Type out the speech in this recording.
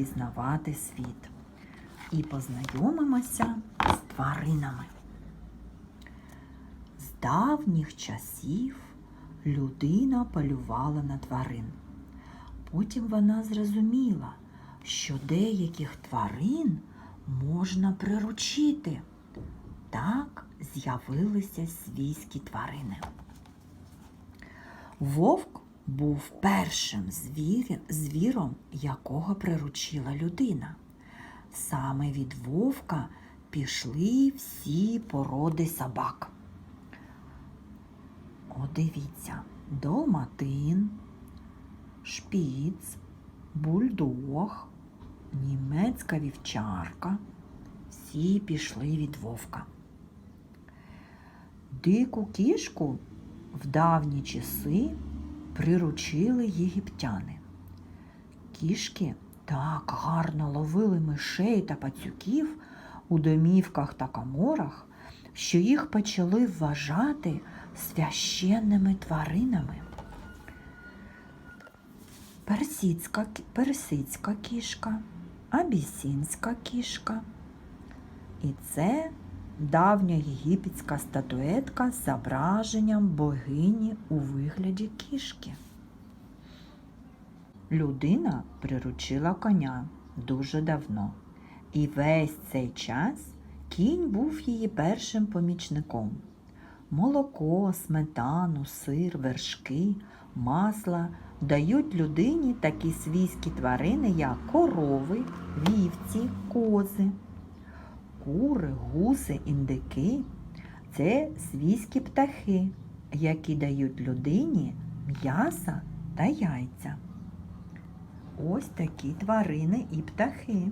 пізнавати світ. І познайомимося з тваринами. З давніх часів людина полювала на тварин. Потім вона зрозуміла, що деяких тварин можна приручити. Так з'явилися свійські тварини. Вовк був першим звірі- звіром, якого приручила людина. Саме від вовка пішли всі породи собак. О, дивіться, долматин, шпіц, бульдог, німецька вівчарка. Всі пішли від вовка. Дику кішку в давні часи приручили єгиптяни. Кішки так гарно ловили мишей та пацюків у домівках та коморах, що їх почали вважати священними тваринами. Персидська, персидська кішка, абісінська кішка. І це давня єгипетська статуетка з зображенням богині у вигляді кішки. Людина приручила коня дуже давно, і весь цей час кінь був її першим помічником. Молоко, сметану, сир, вершки, масла дають людині такі свійські тварини, як корови, вівці, кози. Кури, гуси, індики це свійські птахи, які дають людині м'яса та яйця. Ось такі тварини і птахи.